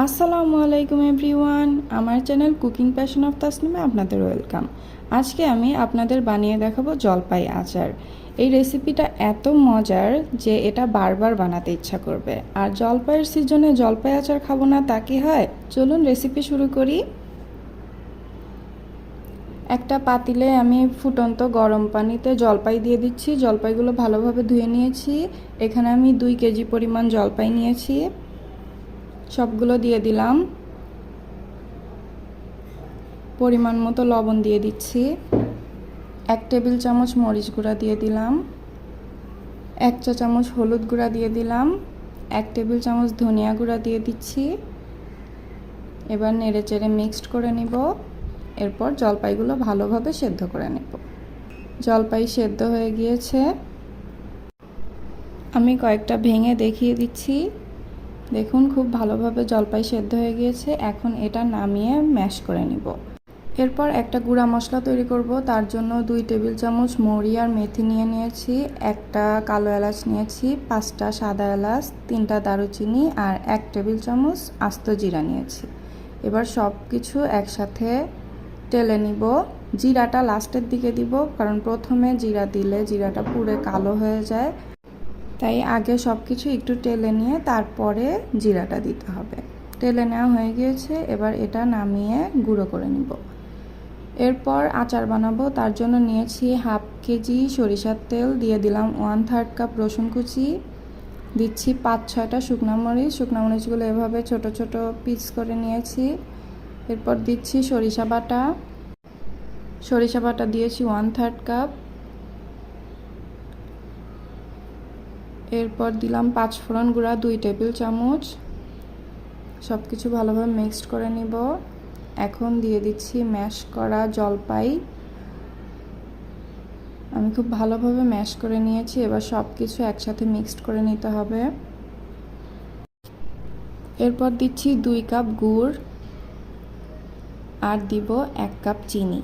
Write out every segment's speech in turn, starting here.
আসসালামু আলাইকুম এভরিওয়ান। আমার চ্যানেল কুকিং প্যাশন অফ তাসনিমে আপনাদের ওয়েলকাম। আজকে আমি আপনাদের বানিয়ে দেখাবো জলপাই আচার। এই রেসিপিটা এত মজার যে এটা বারবার বানাতে ইচ্ছা করবে। আর জলপাইয়ের সিজনে জলপাই আচার খাব না তা কি হয়? চলুন রেসিপি শুরু করি। একটা পাতিলে আমি ফুটন্ত গরম পানিতে জলপাই দিয়ে দিচ্ছি। জলপাইগুলো ভালোভাবে ধুয়ে নিয়েছি। এখানে আমি দুই কেজি পরিমাণ জলপাই নিয়েছি। সবগুলো দিয়ে দিলাম। পরিমাণ মতো লবণ দিয়ে দিচ্ছি। এক টেবিল চামচ মরিচ গুঁড়া দিয়ে দিলাম। এক চা চামচ হলুদ গুঁড়া দিয়ে দিলাম। এক টেবিল চামচ ধনিয়া গুঁড়া দিয়ে দিচ্ছি। এবার নেড়ে চেড়ে মিক্সড করে নিব। এরপর জলপাইগুলো ভালোভাবে সেদ্ধ করে নেব। জলপাই সেদ্ধ হয়ে গিয়েছে। আমি কয়েকটা ভেঙে দেখিয়ে দিচ্ছি। দেখুন, খুব ভালোভাবে জলপাই সেদ্ধ হয়ে গিয়েছে। এখন এটা নামিয়ে ম্যাশ করে নিব। এরপর একটা গুঁড়া মশলা তৈরি করব। তার জন্য দুই টেবিল চামচ মৌরি আর মেথি নিয়ে নিয়েছি, একটা কালো এলাচ নিয়েছি, পাঁচটা সাদা এলাচ, তিনটা দারুচিনি আর এক টেবিল চামচ আস্ত জিরা নিয়েছি। এবার সব কিছু একসাথে টেলে নিব। জিরাটা লাস্টের দিকে দিব, কারণ প্রথমে জিরা দিলে জিরাটা পুরো কালো হয়ে যায়। তাই আগে সব কিছু একটু টেলে নিয়ে তারপরে জিরাটা দিতে হবে। টেলে নেওয়া হয়ে গিয়েছে, এবার এটা নামিয়ে গুঁড়ো করে নিব। এরপর আচার বানাবো, তার জন্য নিয়েছি হাফ কেজি সরিষার তেল, দিয়ে দিলাম ওয়ান থার্ড কাপ রসুন কুচি। দিচ্ছি পাঁচ ছয়টা শুকনো মরিচ, শুকনো মরিচগুলো এভাবে ছোট ছোট পিস করে নিয়েছি। এরপর দিচ্ছি সরিষা বাটা। সরিষা বাটা দিয়েছি ওয়ান থার্ড কাপ এরপর দিলাম পাঁচ ফোড়ন গুঁড়া, দুই টেবিল চামচ। সব কিছু ভালোভাবে মিক্সড করে নিব। এখন দিয়ে দিচ্ছি ম্যাশ করা জলপাই। আমি খুব ভালোভাবে ম্যাশ করে নিয়েছি, এবার সব কিছু একসাথে মিক্সড করে নিতে হবে। এরপর দিচ্ছি দুই কাপ গুড়, আর দিব এক কাপ চিনি।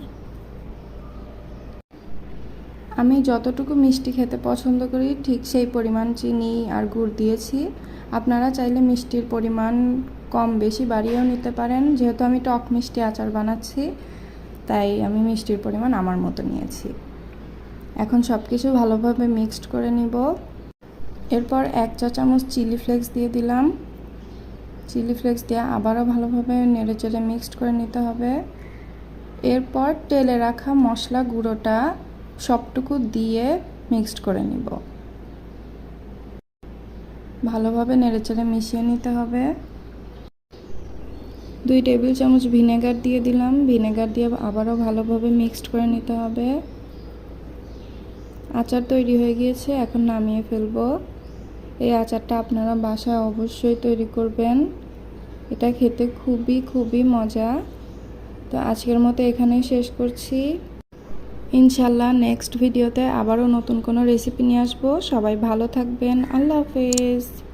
আমি যতটুকু মিষ্টি খেতে পছন্দ করি, ঠিক সেই পরিমাণ চিনি আর গুড় দিয়েছি। আপনারা চাইলে মিষ্টির পরিমাণ কম বেশি বাড়িয়েও নিতে পারেন। যেহেতু আমি টক মিষ্টি আচার বানাচ্ছি, তাই আমি মিষ্টির পরিমাণ আমার মতো নিয়েছি। এখন সব কিছু ভালোভাবে মিক্সড করে নিব। এরপর এক চা চামচ চিলি ফ্লেক্স দিয়ে দিলাম। চিলি ফ্লেক্স দিয়ে আবারও ভালোভাবে নেড়ে চেড়ে মিক্সড করে নিতে হবে। এরপর তেলে রাখা মশলা গুঁড়োটা সবটুকু দিয়ে মিক্সড করে নিব। ভালোভাবে নেড়েচেড়ে মিশিয়ে নিতে হবে। দুই টেবিল চামচ ভিনেগার দিয়ে দিলাম। ভিনেগার দিয়ে আবারও ভালোভাবে মিক্সড করে নিতে হবে। আচার তৈরি হয়ে গিয়েছে, এখন নামিয়ে ফেলব। এই আচারটা আপনারা বাসায় অবশ্যই তৈরি করবেন। এটা খেতে খুবই খুবই মজা। তো আজকের মতো এখানেই শেষ করছি। ইনশাল্লাহ নেক্সট ভিডিওতে আবারও নতুন কোনো রেসিপি নিয়ে আসব। সবাই ভালো থাকবেন। আল্লাহ হাফেজ।